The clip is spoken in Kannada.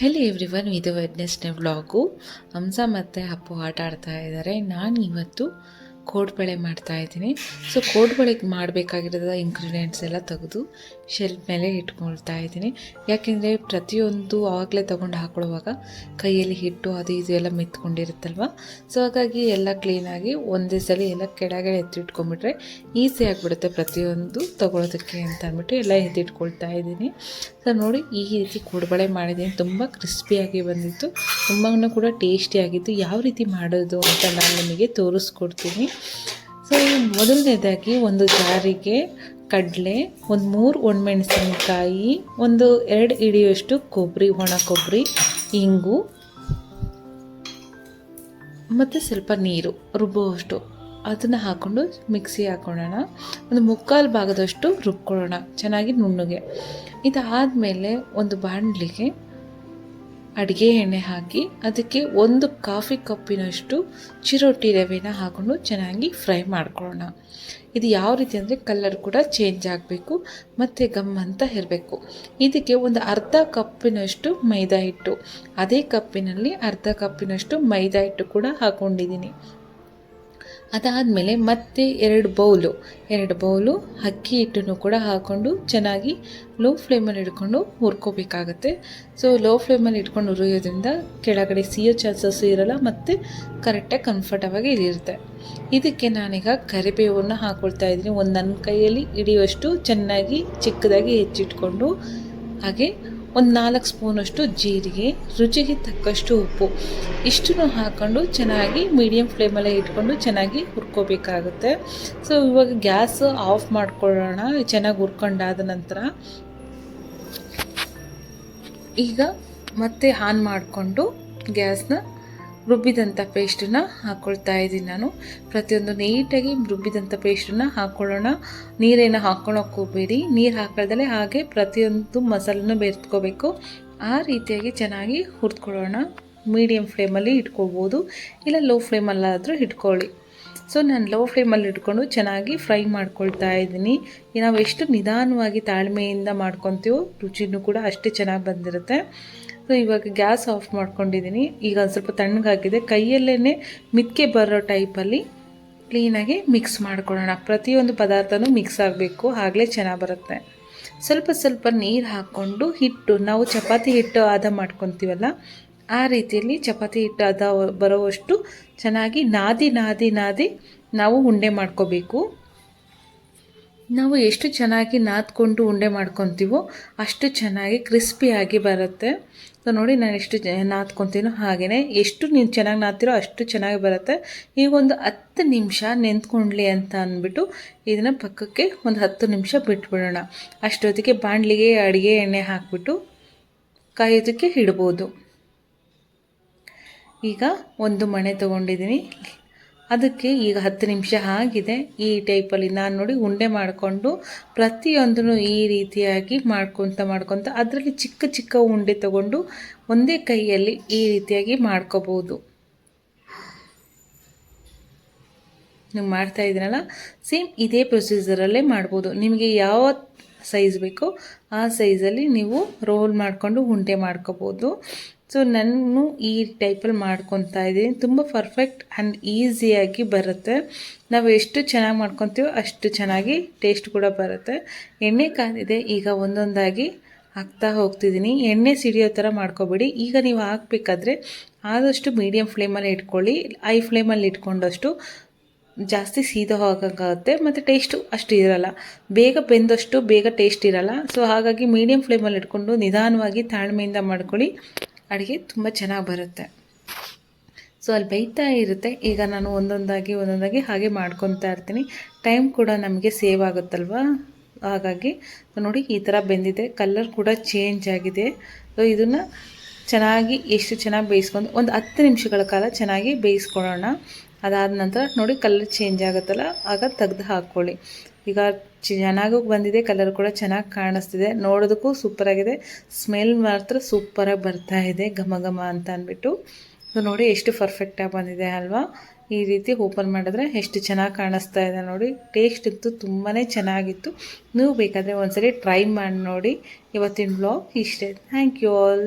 ಹೆಲೋ ಎವ್ರಿವನ್ ಇದು ವೆಡ್ನೆಸ್ಡೇ ವ್ಲಾಗು ಹಂಸ ಮತ್ತು ಅಪ್ಪು ಆಟ ಆಡ್ತಾ ಇದ್ದಾರೆ. ನಾನು ಇವತ್ತು ಕೋಡ್ಬಳೆ ಮಾಡ್ತಾ ಇದ್ದೀನಿ. ಸೊ ಕೋಡ್ಬಳೆಗೆ ಮಾಡಬೇಕಾಗಿರೋದ ಇಂಗ್ರೀಡಿಯೆಂಟ್ಸ್ ಎಲ್ಲ ತೆಗೆದು ಶೆಲ್ಫ್ ಮೇಲೆ ಇಟ್ಕೊಳ್ತಾ ಇದ್ದೀನಿ. ಯಾಕೆಂದರೆ ಪ್ರತಿಯೊಂದು ಆವಾಗಲೇ ತೊಗೊಂಡು ಹಾಕೊಳ್ಳುವಾಗ ಕೈಯಲ್ಲಿ ಹಿಟ್ಟು ಅದು ಇದು ಎಲ್ಲ ಮೆತ್ಕೊಂಡಿರುತ್ತಲ್ವ? ಸೊ ಹಾಗಾಗಿ ಎಲ್ಲ ಕ್ಲೀನಾಗಿ ಒಂದೇ ಸಲ ಎಲ್ಲ ಕೆಳಗಡೆ ಎತ್ತಿಟ್ಕೊಂಡ್ಬಿಟ್ರೆ ಈಸಿ ಆಗಿಬಿಡುತ್ತೆ ಪ್ರತಿಯೊಂದು ತೊಗೊಳೋದಕ್ಕೆ ಅಂತ ಅಂದ್ಬಿಟ್ಟು ಎಲ್ಲ ಎತ್ತಿಟ್ಕೊಳ್ತಾ ಇದ್ದೀನಿ. ಸೊ ನೋಡಿ ಈ ರೀತಿ ಕೋಡ್ಬಳೆ ಮಾಡಿದ್ದೀನಿ. ತುಂಬ ಕ್ರಿಸ್ಪಿಯಾಗಿ ಬಂದಿತ್ತು. ತುಂಬಾ ಕೂಡ ಟೇಸ್ಟಿಯಾಗಿತ್ತು ಯಾವ ರೀತಿ ಮಾಡೋದು ಅಂತ ನಾನು ನಿಮಗೆ ತೋರಿಸ್ಕೊಡ್ತೀನಿ. ಸೊ ಮೊದಲನೇದಾಗಿ ಒಂದು ಜಾರಿಗೆ ಕಡಲೆ, ಒಂದು ಮೂರು ಒಣಮೆಣಸಿನಕಾಯಿ, ಒಂದು ಎರಡು ಹಿಡಿಯುವಷ್ಟು ಕೊಬ್ಬರಿ ಒಣ ಕೊಬ್ಬರಿ ಇಂಗು, ಮತ್ತು ಸ್ವಲ್ಪ ನೀರು ರುಬ್ಬುವಷ್ಟು. ಅದನ್ನು ಹಾಕ್ಕೊಂಡು ಮಿಕ್ಸಿ ಹಾಕೊಳ್ಳೋಣ. ಒಂದು ಮುಕ್ಕಾಲು ಭಾಗದಷ್ಟು ರುಬ್ಕೊಳ್ಳೋಣ. ಚೆನ್ನಾಗಿ ನುಣ್ಣಗೆ. ಇದಾದಮೇಲೆ ಒಂದು ಬಾಣಲಿಗೆ ಅಡುಗೆ ಎಣ್ಣೆ ಹಾಕಿ ಅದಕ್ಕೆ ಒಂದು ಕಾಫಿ ಕಪ್ಪಿನಷ್ಟು ಚಿರೋಟಿ ರವೆನ ಹಾಕೊಂಡು ಚೆನ್ನಾಗಿ ಫ್ರೈ ಮಾಡ್ಕೊಳ್ಳೋಣ. ಇದು ಯಾವ ರೀತಿ ಅಂದರೆ ಕಲರ್ ಕೂಡ ಚೇಂಜ್ ಆಗಬೇಕು, ಮತ್ತು ಗಮ್ ಅಂತ ಇರಬೇಕು. ಇದಕ್ಕೆ ಒಂದು ಅರ್ಧ ಕಪ್ಪಿನಷ್ಟು ಮೈದಾ ಹಿಟ್ಟು. ಅದೇ ಕಪ್ಪಿನಲ್ಲಿ ಅರ್ಧ ಕಪ್ಪಿನಷ್ಟು ಮೈದಾ ಹಿಟ್ಟು ಕೂಡ ಹಾಕ್ಕೊಂಡಿದ್ದೀನಿ ಅದಾದಮೇಲೆ ಮತ್ತೆ ಎರಡು ಬೌಲು ಎರಡು ಬೌಲು ಅಕ್ಕಿ ಹಿಟ್ಟನ್ನು ಕೂಡ ಹಾಕ್ಕೊಂಡು ಚೆನ್ನಾಗಿ ಲೋ ಫ್ಲೇಮಲ್ಲಿ ಇಟ್ಕೊಂಡು ಹುರ್ಕೋಬೇಕಾಗತ್ತೆ. ಸೊ ಲೋ ಫ್ಲೇಮಲ್ಲಿ ಇಟ್ಕೊಂಡು ಹುರಿಯೋದ್ರಿಂದ ಕೆಳಗಡೆ ಸಿಯೋ ಚಾನ್ಸಸ್ಸು ಇರೋಲ್ಲ ಮತ್ತು ಕರೆಕ್ಟಾಗಿ ಕಂಫರ್ಟವಾಗಿ ಇರುತ್ತೆ. ಇದಕ್ಕೆ ನಾನೀಗ ಕರಿಬೇವನ್ನು ಹಾಕ್ಕೊಳ್ತಾ ಇದ್ದೀನಿ. ಒಂದು ನನ್ನ ಕೈಯಲ್ಲಿ ಹಿಡಿಯುವಷ್ಟು ಚೆನ್ನಾಗಿ ಚಿಕ್ಕದಾಗಿ ಹೆಚ್ಚಿಟ್ಕೊಂಡು ಹಾಗೆ ಒಂದು ನಾಲ್ಕು ಸ್ಪೂನಷ್ಟು ಜೀರಿಗೆ, ರುಚಿಗೆ ತಕ್ಕಷ್ಟು ಉಪ್ಪು. ಇಷ್ಟನ್ನು ಹಾಕ್ಕೊಂಡು ಚೆನ್ನಾಗಿ ಮೀಡಿಯಮ್ ಫ್ಲೇಮಲ್ಲೇ ಇಟ್ಕೊಂಡು ಚೆನ್ನಾಗಿ ಹುರ್ಕೋಬೇಕಾಗುತ್ತೆ. ಸೊ ಇವಾಗ ಗ್ಯಾಸ್ ಆಫ್ ಮಾಡ್ಕೊಳ್ಳೋಣ. ಚೆನ್ನಾಗಿ ಹುರ್ಕೊಂಡಾದ ನಂತರ ಈಗ ಮತ್ತೆ ಆನ್ ಮಾಡಿಕೊಂಡು ಗ್ಯಾಸ್ನ ರುಬ್ಬಿದಂಥ ಪೇಸ್ಟನ್ನ ಹಾಕ್ಕೊಳ್ತಾ ಇದ್ದೀನಿ ನಾನು. ಪ್ರತಿಯೊಂದು ನೀಟಾಗಿ ರುಬ್ಬಿದಂಥ ಪೇಸ್ಟನ್ನು ಹಾಕ್ಕೊಳ್ಳೋಣ ನೀರೇನು ಹಾಕ್ಕೊಳಕ್ಕೆ ಹೋಗಬೇಡಿ ನೀರು ಹಾಕಳ್ದಲೆ ಹಾಗೆ ಪ್ರತಿಯೊಂದು ಮಸಾಲನ್ನು ಬೆರೆತ್ಕೋಬೇಕು. ಆ ರೀತಿಯಾಗಿ ಚೆನ್ನಾಗಿ ಹುರಿದ್ಕೊಳ್ಳೋಣ. ಮೀಡಿಯಮ್ ಫ್ಲೇಮಲ್ಲಿ ಇಟ್ಕೋಬೋದು ಇಲ್ಲ ಲೋ ಫ್ಲೇಮಲ್ಲಾದರೂ ಇಟ್ಕೊಳ್ಳಿ. ಸೊ, ನಾನು ಲೋ ಫ್ಲೇಮಲ್ಲಿ ಇಟ್ಕೊಂಡು ಚೆನ್ನಾಗಿ ಫ್ರೈ ಮಾಡ್ಕೊಳ್ತಾ ಇದ್ದೀನಿ. ನಾವು ಎಷ್ಟು ನಿಧಾನವಾಗಿ ತಾಳ್ಮೆಯಿಂದ ಮಾಡ್ಕೊತೀವೋ ರುಚಿನೂ ಕೂಡ ಅಷ್ಟೇ ಚೆನ್ನಾಗಿ ಬಂದಿರುತ್ತೆ. ಸೊ ಇವಾಗ ಗ್ಯಾಸ್ ಆಫ್ ಮಾಡ್ಕೊಂಡಿದ್ದೀನಿ. ಈಗ ಒಂದು ಸ್ವಲ್ಪ ತಣ್ಣಗಾಗಿದೆ ಕೈಯಲ್ಲೇ ಮಿತ್ಕೆ ಬರೋ ಟೈಪಲ್ಲಿ ಕ್ಲೀನಾಗಿ ಮಿಕ್ಸ್ ಮಾಡ್ಕೊಳ್ಳೋಣ. ಪ್ರತಿಯೊಂದು ಪದಾರ್ಥನೂ ಮಿಕ್ಸ್ ಆಗಬೇಕು. ಆಗಲೇ ಚೆನ್ನಾಗಿ ಬರುತ್ತೆ. ಸ್ವಲ್ಪ ಸ್ವಲ್ಪ ನೀರು ಹಾಕ್ಕೊಂಡು ಹಿಟ್ಟು, ನಾವು ಚಪಾತಿ ಹಿಟ್ಟು ಆದ ಮಾಡ್ಕೊತೀವಲ್ಲ, ಆ ರೀತಿಯಲ್ಲಿ ಚಪಾತಿ ಹಿಟ್ಟು ಅದ ಬರೋವಷ್ಟು ಚೆನ್ನಾಗಿ ನಾದಿ ನಾದಿ ನಾದಿ ನಾವು ಉಂಡೆ ಮಾಡ್ಕೋಬೇಕು. ನಾವು ಎಷ್ಟು ಚೆನ್ನಾಗಿ ನಾದ್ಕೊಂಡು ಉಂಡೆ ಮಾಡ್ಕೊತೀವೋ ಅಷ್ಟು ಚೆನ್ನಾಗಿ ಕ್ರಿಸ್ಪಿಯಾಗಿ ಬರುತ್ತೆ. ಸೊ ನೋಡಿ ನಾನು ಎಷ್ಟು ನಾದ್ಕೊತೀನೋ ಹಾಗೆಯೇ ಎಷ್ಟು ನೀನು ಚೆನ್ನಾಗಿ ನಾದ್ತಿರೋ ಅಷ್ಟು ಚೆನ್ನಾಗಿ ಬರುತ್ತೆ. ಈಗ ಒಂದು ಹತ್ತು ನಿಮಿಷ ನೆಂತ್ಕೊಂಡ್ಲಿ ಅಂತ ಅಂದ್ಬಿಟ್ಟು ಇದನ್ನು ಪಕ್ಕಕ್ಕೆ ಒಂದು ಹತ್ತು ನಿಮಿಷ ಬಿಟ್ಬಿಡೋಣ. ಅಷ್ಟೊತ್ತಿಗೆ ಬಾಣಲಿಗೆ ಅಡುಗೆ ಎಣ್ಣೆ ಹಾಕಿಬಿಟ್ಟು ಕಾಯೋದಕ್ಕೆ ಇಡ್ಬೋದು. ಈಗ ಒಂದು ಮಣೆ ತೊಗೊಂಡಿದ್ದೀನಿ. ಅದಕ್ಕೆ ಈಗ ಹತ್ತು ನಿಮಿಷ ಆಗಿದೆ. ಈ ಟೈಪಲ್ಲಿ ನಾನು ನೋಡಿ ಉಂಡೆ ಮಾಡಿಕೊಂಡು ಪ್ರತಿಯೊಂದನ್ನು ಈ ರೀತಿಯಾಗಿ ಮಾಡ್ಕೊತ ಮಾಡ್ಕೊತ ಅದರಲ್ಲಿ ಚಿಕ್ಕ ಚಿಕ್ಕ ಉಂಡೆ ತಗೊಂಡು ಒಂದೇ ಕೈಯಲ್ಲಿ ಈ ರೀತಿಯಾಗಿ ಮಾಡ್ಕೋಬೋದು. ನೀವು ಮಾಡ್ತಾ ಇದ್ದೀನಲ್ಲ ಸೇಮ್ ಇದೇ ಪ್ರೊಸೀಜರಲ್ಲೇ ಮಾಡ್ಬೋದು. ನಿಮಗೆ ಯಾವ ಸೈಜ್ ಬೇಕೋ ಆ ಸೈಜಲ್ಲಿ ನೀವು ರೋಲ್ ಮಾಡಿಕೊಂಡು ಉಂಡೆ ಮಾಡ್ಕೋಬೋದು. ಸೊ ನಾನು ಈ ಟೈಪಲ್ಲಿ ಮಾಡ್ಕೊತಾ ಇದ್ದೀನಿ. ತುಂಬ ಪರ್ಫೆಕ್ಟ್ ಆ್ಯಂಡ್ ಈಸಿಯಾಗಿ ಬರುತ್ತೆ. ನಾವು ಎಷ್ಟು ಚೆನ್ನಾಗಿ ಮಾಡ್ಕೊತೀವೋ ಅಷ್ಟು ಚೆನ್ನಾಗಿ ಟೇಸ್ಟ್ ಕೂಡ ಬರುತ್ತೆ. ಎಣ್ಣೆ ಕಾದಿದೆ ಈಗ ಒಂದೊಂದಾಗಿ ಹಾಕ್ತಾ ಹೋಗ್ತಿದ್ದೀನಿ. ಎಣ್ಣೆ ಸಿಡಿಯೋ ಥರ ಮಾಡ್ಕೊಬೇಡಿ. ಈಗ ನೀವು ಹಾಕಬೇಕಾದ್ರೆ ಆದಷ್ಟು ಮೀಡಿಯಮ್ ಫ್ಲೇಮಲ್ಲಿ ಇಟ್ಕೊಳ್ಳಿ. ಐ ಫ್ಲೇಮಲ್ಲಿ ಇಟ್ಕೊಂಡಷ್ಟು ಜಾಸ್ತಿ ಸೀದ ಹೋಗೋಕ್ಕಾಗುತ್ತೆ. ಮತ್ತು ಟೇಸ್ಟು ಅಷ್ಟು ಇರಲ್ಲ. ಬೇಗ ಬೆಂದಷ್ಟು ಬೇಗ ಟೇಸ್ಟ್ ಇರಲ್ಲ. ಸೊ ಹಾಗಾಗಿ ಮೀಡಿಯಮ್ ಫ್ಲೇಮಲ್ಲಿ ಇಟ್ಕೊಂಡು ನಿಧಾನವಾಗಿ ತಾಳ್ಮೆಯಿಂದ ಮಾಡ್ಕೊಳ್ಳಿ. ಅಡುಗೆ ತುಂಬ ಚೆನ್ನಾಗಿ ಬರುತ್ತೆ. ಸೊ ಅಲ್ಲಿ ಬೇಯ್ತಾ ಇರುತ್ತೆ. ಈಗ ನಾನು ಒಂದೊಂದಾಗಿ ಒಂದೊಂದಾಗಿ ಹಾಗೆ ಮಾಡ್ಕೊತಾ ಇರ್ತೀನಿ. ಟೈಮ್ ಕೂಡ ನಮಗೆ ಸೇವ್ ಆಗುತ್ತಲ್ವ? ಹಾಗಾಗಿ, ನೋಡಿ ಈ ಥರ ಬೆಂದಿದೆ. ಕಲರ್ ಕೂಡ ಚೇಂಜ್ ಆಗಿದೆ. ಸೊ ಇದನ್ನು ಚೆನ್ನಾಗಿ ಎಷ್ಟು ಚೆನ್ನಾಗಿ ಬೇಯಿಸ್ಕೊಂಡು, ಒಂದು ಹತ್ತು ನಿಮಿಷಗಳ ಕಾಲ ಚೆನ್ನಾಗಿ ಬೇಯಿಸ್ಕೊಳ್ಳೋಣ. ಅದಾದ ನಂತರ ನೋಡಿ ಕಲರ್ ಚೇಂಜ್ ಆಗುತ್ತಲ್ಲ? ಆಗ ತೆಗೆದು ಹಾಕ್ಕೊಳ್ಳಿ ಈಗ ಚೆನ್ನಾಗೂ ಬಂದಿದೆ ಕಲರ್ ಕೂಡ ಚೆನ್ನಾಗಿ ಕಾಣಿಸ್ತಿದೆ. ನೋಡೋದಕ್ಕೂ ಸೂಪರಾಗಿದೆ ಸ್ಮೆಲ್ ಮಾತ್ರ ಸೂಪರಾಗಿ ಬರ್ತಾ ಇದೆ, ಘಮ ಘಮ ಅಂತ ಅಂದ್ಬಿಟ್ಟು. ನೋಡಿ ಎಷ್ಟು ಪರ್ಫೆಕ್ಟಾಗಿ ಬಂದಿದೆ ಅಲ್ವಾ? ಈ ರೀತಿ ಓಪನ್ ಮಾಡಿದ್ರೆ ಎಷ್ಟು ಚೆನ್ನಾಗಿ ಕಾಣಿಸ್ತಾ ಇದೆ ನೋಡಿ. ಟೇಸ್ಟ್ ಇತ್ತು ತುಂಬಾ ಚೆನ್ನಾಗಿತ್ತು. ನೀವು ಬೇಕಾದರೆ ಒಂದ್ಸರಿ ಟ್ರೈ ಮಾಡಿ ನೋಡಿ. ಇವತ್ತಿನ ಬ್ಲಾಗ್ ಇಷ್ಟೇ. Thank you all